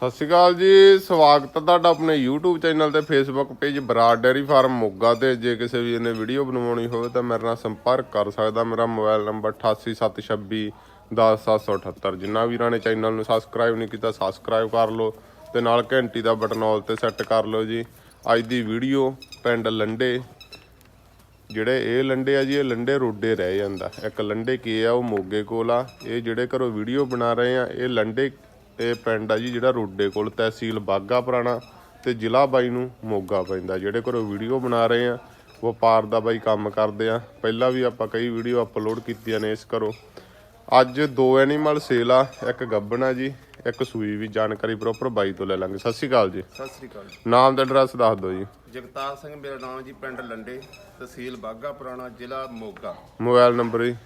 ਸਤਿ ਸ਼੍ਰੀ ਅਕਾਲ ਜੀ, ਸਵਾਗਤ ਹੈ ਤੁਹਾਡਾ ਆਪਣੇ YouTube ਚੈਨਲ ਤੇ Facebook page Brar dairy farm Moga ਤੇ। ਜੇ ਕਿਸੇ ਵੀ ਨੇ ਵੀਡੀਓ ਬਣਵਾਉਣੀ ਹੋਵੇ ਤਾਂ ਮੇਰੇ ਨਾਲ ਸੰਪਰਕ ਕਰ ਸਕਦਾ। ਮੇਰਾ ਮੋਬਾਈਲ ਨੰਬਰ 8876 10778 ਜਿੰਨਾ ਵੀਰਾਂ ਨੇ ਚੈਨਲ ਨੂੰ ਸਬਸਕ੍ਰਾਈਬ ਨਹੀਂ ਕੀਤਾ ਸਬਸਕ੍ਰਾਈਬ ਕਰ ਲਓ ਤੇ ਨਾਲ ਘੰਟੀ ਦਾ ਬਟਨ ਆਲ ਤੇ ਸੈੱਟ ਕਰ ਲਓ ਜੀ। ਅੱਜ ਦੀ ਵੀਡੀਓ ਪਿੰਡ ਲੰਡੇ। ਜਿਹੜੇ ਇਹ ਲੰਡੇ ਆ ਜੀ, ਇਹ ਲੰਡੇ ਰੋਡੇ ਰਹਿ ਜਾਂਦਾ। ਇੱਕ ਲੰਡੇ ਕੀ ਆ, ਉਹ ਮੋਗੇ ਕੋਲ ਆ। ਇਹ ਜਿਹੜੇ ਘਰੋਂ ਵੀਡੀਓ ਬਣਾ ਰਹੇ ਆ, ਇਹ ਲੰਡੇ ਇਹ ਪਿੰਡ ਆ ਜੀ ਜਿਹੜਾ ਰੋਡੇ ਕੋਲ ਤਹਿਸੀਲ ਬਾਗਾ ਪੁਰਾਣਾ ਤੇ ਜ਼ਿਲ੍ਹਾ ਬਾਈ ਨੂੰ ਮੋਗਾ ਪੈਂਦਾ। ਜਿਹੜੇ ਘਰੋਂ ਵੀਡੀਓ ਬਣਾ ਰਹੇ ਆ ਵਪਾਰ ਦਾ ਬਾਈ ਕੰਮ ਕਰਦੇ ਆ। ਪਹਿਲਾਂ ਵੀ ਆਪਾਂ ਕਈ ਵੀਡੀਓ ਅਪਲੋਡ ਕੀਤੀਆਂ ਨੇ ਇਸ ਘਰੋਂ। ਅੱਜ ਦੋ ਐਨੀਮਲ ਸੇਲ ਆ ਇੱਕ ਗੱਬਣ ਆ ਜੀ ਇੱਕ ਸੂਈ ਵੀ ਜਾਣਕਾਰੀ ਪ੍ਰੋਪਰ ਬਾਈ ਤੋਂ ਲੈ ਲਾਂਗੇ। ਸਤਿ ਸ਼੍ਰੀ ਅਕਾਲ ਜੀ। ਸਤਿ ਸ੍ਰੀ ਅਕਾਲ। ਨਾਮ ਤੇ ਐਡਰੈਸ ਦੱਸ ਦਿਓ ਜੀ। ਜਗਤਾਰ ਸਿੰਘ ਮੇਰਾ ਨਾਮ ਜੀ ਪਿੰਡ ਲੰਡੇ ਤਹਿਸੀਲ ਬਾਗਾ ਪੁਰਾਣਾ ਜ਼ਿਲ੍ਹਾ ਮੋਗਾ। ਮੋਬਾਈਲ ਨੰਬਰ ਜੀ।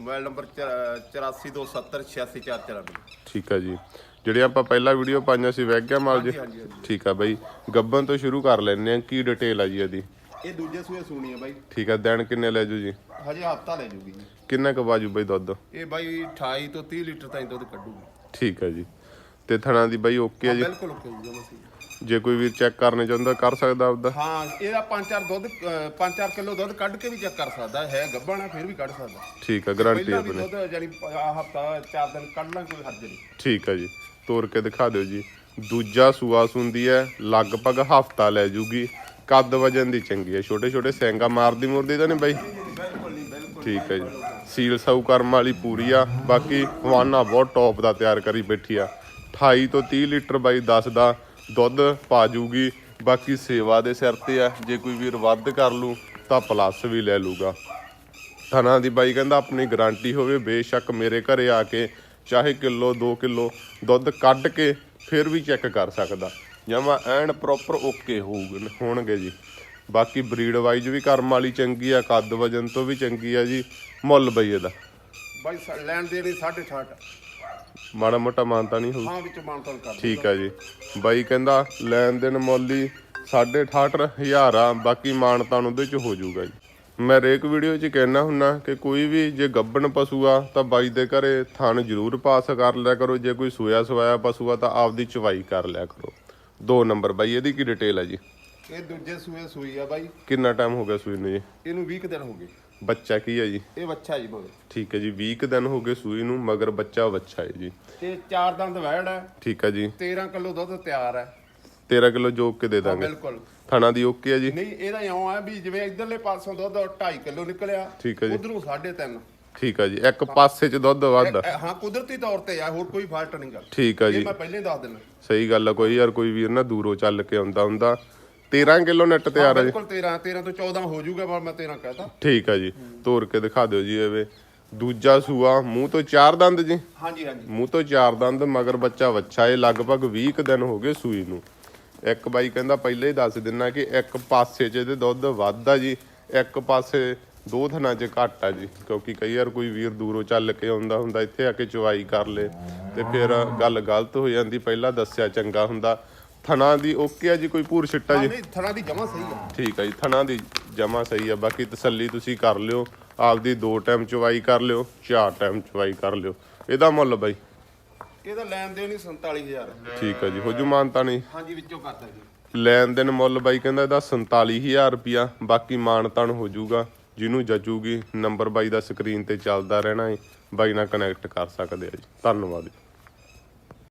ਮੋਬਾਈਲ ਨੰਬਰ 8427086494 ਠੀਕ ਆ ਜੀ। ਜਿਹੜੇ ਆਪਾਂ ਪਹਿਲਾ ਵੀਡੀਓ ਪਾਈਆਂ ਸੀ ਵੈਗਿਆ ਮਾਲ ਜੀ। ਹਾਂਜੀ ਹਾਂਜੀ ਠੀਕ ਆ ਬਾਈ। ਗੱਬਨ ਤੋਂ ਸ਼ੁਰੂ ਕਰ ਲੈਣੇ ਆ ਕੀ ਡਿਟੇਲ ਆ ਜੀ ਇਹਦੀ? ਇਹ ਦੂਜੇ ਸੂਏ ਸੂਣੀ ਆ ਬਾਈ। ਠੀਕ ਆ ਦਿਨ ਕਿੰਨੇ ਲੈ ਜੂ ਜੀ? ਹਜੇ ਹਫਤਾ ਲੈ ਜੂਗੀ ਜੀ। ਕਿੰਨਾ ਕੁ ਬਾਜੂ ਬਾਈ ਦੁੱਧ? ਇਹ ਬਾਈ 28 ਤੋਂ 30 ਲੀਟਰ ਤਾਈਂ ਦੁੱਧ ਕੱਢੂਗੀ। ਠੀਕ ਆ ਜੀ। ਤੇ ਥਣਾ ਦੀ ਬਾਈ ਓਕੇ ਆ ਜੀ? ਬਿਲਕੁਲ ਓਕੇ ਜੀ ਜਮਾਂ ਸਹੀ। ਜੇ ਕੋਈ ਵੀਰ ਚੈੱਕ ਕਰਨੇ ਚਾਹੁੰਦਾ ਕਰ ਸਕਦਾ ਆਪਦਾ? ਹਾਂ ਇਹਦਾ 5-4 ਦੁੱਧ 5-4 ਕਿਲੋ ਦੁੱਧ ਕੱਢ ਕੇ ਵੀ ਚੈੱਕ ਕਰ ਸਕਦਾ। ਹੈ ਗੱਭਣ ਆ ਫਿਰ ਵੀ ਕੱਢ ਸਕਦਾ। ਠੀਕ ਆ ਗਾਰੰਟੀ ਪਹਿਲਾਂ ਵੀ ਆਪਣੀ। ਦੁੱਧ ਜਾਨੀ ਹਫਤਾ 4 ਦਿਨ ਕੱਢ ਲਾਂ ਕੋਈ ਹਰਜ ਨਹੀਂ। ਠੀਕ ਆ ਜੀ। ਤੋੜ ਕੇ ਦਿਖਾ ਦਿਓ ਜੀ। ਦੂਜਾ ਸੂਆ ਸੁੰਦੀ ਹੈ ਲਗਭਗ ਹਫਤਾ ਲੈ ਜੂਗੀ। ਕੱਦ ਵਜਨ ਦੀ ਚੰਗੀ ਹੈ। ਛੋਟੇ ਛੋਟੇ ਸੈਂਗਾ ਮਾਰਦੀ ਮੁਰਦੀ ਤਾਂ ਨਹੀਂ ਬਾਈ? ਠੀਕ ਹੈ ਜੀ। ਸੀਲ ਸਾਊ ਕਰਮ ਵਾਲੀ ਪੂਰੀ ਆ। ਬਾਕੀ ਹਵਾਨਾ ਬਹੁਤ ਟੌਪ ਦਾ ਤਿਆਰ ਕਰੀ ਬੈਠੀ ਆ। 28 ਤੋਂ 30 ਲੀਟਰ ਬਾਈ ਦੱਸਦਾ ਦੁੱਧ ਪਾ ਜੂਗੀ। ਬਾਕੀ ਸੇਵਾ ਦੇ ਸਿਰ ਤੇ ਆ। ਜੇ ਕੋਈ ਵੀਰ ਵੱਧ ਕਰ ਲੂ ਤਾਂ ਪਲੱਸ ਵੀ ਲੈ ਲੂਗਾ। ਥਣਾ ਦੀ ਬਾਈ ਕਹਿੰਦਾ ਆਪਣੀ ਗਾਰੰਟੀ ਹੋਵੇ ਬੇਸ਼ੱਕ ਮੇਰੇ ਘਰੇ ਆ ਕੇ ਚਾਹੇ ਕਿਲੋ 2 ਕਿਲੋ ਦੁੱਧ ਕੱਢ ਕੇ ਫਿਰ ਵੀ ਚੈੱਕ ਕਰ ਸਕਦਾ। ਜਮਾ ਐਨ ਪ੍ਰੋਪਰ ਓਕੇ ਹੋਊਗੇ ਹੋਣਗੇ ਜੀ। ਬਾਕੀ ਬਰੀਡ ਵਾਈਜ਼ ਵੀ ਕਰਮ ਵਾਲੀ ਚੰਗੀ ਆ ਕੱਦ ਵਜਨ ਤੋਂ ਵੀ ਚੰਗੀ ਆ ਜੀ। ਮੁੱਲ ਬਈ ਇਹਦਾ। ਬਾਈ ਲੈਣ ਦੇ ਨਹੀਂ 68 ਮਾੜਾ ਮੋਟਾ ਮਾਨਤਾ ਨਹੀਂ ਹੋਊ। ਹਾਂ ਵਿੱਚ ਮਾਨਤਨ ਕਰ ਠੀਕ ਆ ਜੀ। ਬਾਈ ਕਹਿੰਦਾ ਲੈਣ ਦੇਣ ਮੁੱਲ ਹੀ 68500 ਆ ਬਾਕੀ ਮਾਨਤਾ ਨੂੰ ਉਹਦੇ ਚ ਹੋ ਜਾਊਗਾ ਜੀ। ਮੈਂ ਰੇਕ ਵੀਡੀਓ 'ਚ ਕਹਿਣਾ ਹੁੰਨਾ ਕਿ ਕੋਈ ਵੀ ਜੇ ਗੱਬਣ ਪਸ਼ੂ ਆ ਤਾਂ ਬਾਈ ਦੇ ਘਰੇ ਥਣ ਜ਼ਰੂਰ ਪਾਸ ਕਰ ਲਿਆ ਕਰੋ। ਜੇ ਕੋਈ ਸੋਇਆ ਸਵਾਇਆ ਪਸ਼ੂ ਆ ਤਾਂ ਆਪਦੀ ਚਵਾਈ ਕਰ ਲਿਆ ਕਰੋ। ਦੋ ਨੰਬਰ ਬਾਈ ਇਹਦੀ ਕੀ ਡਿਟੇਲ ਆ ਜੀ? ਇਹ ਦੂਜੇ ਸੂਏ ਸੂਈ ਆ ਬਾਈ। ਕਿੰਨਾ ਟਾਈਮ ਹੋ ਗਿਆ ਸੂਈ ਨੂੰ ਜੀ? ਇਹਨੂੰ 20 ਕੁ ਦਿਨ ਹੋ ਗਏ। ਬੱਚਾ ਕੀ ਹੈ ਜੀ? ਇਹ ਬੱਚਾ ਜੀ ਮਗਰ। ਠੀਕ ਹੈ ਜੀ 20 ਕੁ ਦਿਨ ਹੋ ਗਏ ਸੂਈ ਨੂੰ ਮਗਰ ਬੱਚਾ ਬੱਚਾ ਹੈ ਜੀ। ਤੇ ਚਾਰ ਦੰਦ ਵੈੜ ਹੈ। ਠੀਕ ਹੈ ਜੀ। 13 ਕਿਲੋ ਦੁੱਧ ਤਿਆਰ ਹੈ। 13 ਕਿਲੋ ਜੋਕ ਕੇ ਦੇ ਦਾਂਗੇ। ਬਿਲਕੁਲ। ਥਣਾ ਦੀ ਓਕੇ ਹੈ ਜੀ। ਨਹੀਂ ਇਹਦਾ ਇਉਂ ਆ ਵੀ ਜਿਵੇਂ ਇਧਰਲੇ ਪਾਸੋਂ ਦੁੱਧ 2.5 ਕਿਲੋ ਨਿਕਲਿਆ ਠੀਕ ਹੈ ਜੀ। ਉਧਰੋਂ 3.5 ਠੀਕ ਹੈ ਜੀ ਇੱਕ ਪਾਸੇ 'ਚ ਦੁੱਧ ਵੱਧ ਆ। ਹਾਂ ਕੁਦਰਤੀ ਤੌਰ ਤੇ ਆ ਹੋਰ ਕੋਈ ਫਾਲਟ ਨਹੀਂ ਗਾ ਠੀਕ ਇਹ ਜੀ। ਮੈਂ ਪਹਿਲੇ ਦੱਸ ਦਿੰਦਾ। ਸਹੀ ਗੱਲ ਆ ਕੋਈ ਯਾਰ ਕੋਈ ਵੀਰ ਨਾ ਦੂਰੋਂ ਚੱਲ ਕੇ ਆਉਂਦਾ ਹੁੰਦਾ। 13 ਕਿਲੋ ਨੈਟ ਤਿਆਰ ਆ ਜੀ। ਬਿਲਕੁਲ 13 13 ਤੋਂ 14 ਹੋ ਜਾਊਗਾ ਪਰ ਮੈਂ 13 ਕਹਤਾ ਠੀਕ ਆ ਜੀ ਤੋੜ ਕੇ ਦਿਖਾ ਦਿਓ ਜੀ ਐਵੇਂ ਦੂਜਾ ਸੂਆ ਮੂੰਹ ਤੋਂ ਚਾਰ ਦੰਦ ਜੀ। ਹਾਂਜੀ ਹਾਂਜੀ। ਮੂੰਹ ਤੋਂ ਚਾਰ ਦੰਦ ਮਗਰ ਬੱਚਾ ਵੱਛਾ ਇਹ ਲਗਭਗ 20 ਕੁ ਦਿਨ ਹੋ ਗਏ ਸੂਈ ਨੂੰ। ਇੱਕ ਬਾਈ ਕਹਿੰਦਾ ਪਹਿਲੇ ਹੀ ਦੱਸ ਦਿੰਨਾ ਕਿ ਇੱਕ ਪਾਸੇ 'ਚ ਇਹਦੇ ਦੁੱਧ ਵੱਧ ਆ ਜੀ ਇੱਕ ਪਾਸੇ ਦੋ ਥਣਾ 'ਚ ਘੱਟ ਆ ਜੀ ਕਿਉਂਕਿ ਕਈ ਵਾਰ ਕੋਈ ਵੀਰ ਦੂਰੋਂ ਚੱਲ ਕੇ ਆਉਂਦਾ ਹੁੰਦਾ ਇੱਥੇ ਆ ਕੇ ਚਵਾਈ ਕਰ ਲੇ ਤੇ ਫਿਰ ਗੱਲ ਗਲਤ ਹੋ ਜਾਂਦੀ ਪਹਿਲਾਂ ਦੱਸਿਆ ਚੰਗਾ ਹੁੰਦਾ। ਥਣਾ ਦੀ ਓਕੇ ਆ ਜੀ ਕੋਈ ਪੂਰ ਛਿੱਟਾ ਜੀ? ਨਹੀਂ ਥਣਾ ਦੀ ਜਮਾ ਸਹੀ ਆ। ਠੀਕ ਆ ਜੀ ਥਣਾ ਦੀ ਜਮਾ ਸਹੀ ਆ ਬਾਕੀ ਤਸੱਲੀ ਤੁਸੀਂ ਕਰ ਲਿਓ ਆਪਦੀ ਦੋ ਟਾਈਮ ਚਵਾਈ ਕਰ ਲਿਓ ਚਾਰ ਟਾਈਮ ਚਵਾਈ ਕਰ ਲਿਓ। ਇਹਦਾ ਮੁੱਲ ਬਾਈ? ਇਹਦਾ ਲੈਣ ਦੇ ਨਹੀਂ 47000 ਠੀਕ ਆ ਜੀ ਹੋ ਜੂ ਮਾਨਤਾ ਨਹੀਂ? ਹਾਂਜੀ ਵਿੱਚੋਂ ਕਰਦਾ ਜੀ। ਲੈਣ ਦੇਣ ਮੁੱਲ ਬਾਈ ਕਹਿੰਦਾ ਇਹਦਾ 47000 ਰੁਪਿਆ ਬਾਕੀ ਮਾਨਤਾਨ ਹੋ ਜਾਊਗਾ ਜਿਹਨੂੰ ਜਚੂਗੀ ਨੰਬਰ ਬਾਈ ਦਾ ਸਕਰੀਨ ਤੇ ਚੱਲਦਾ ਰਹਿਣਾ ਹੈ ਬਾਈ ਨਾਲ ਕਨੈਕਟ ਕਰ ਸਕਦੇ ਆ ਜੀ। ਧੰਨਵਾਦ ਜੀ।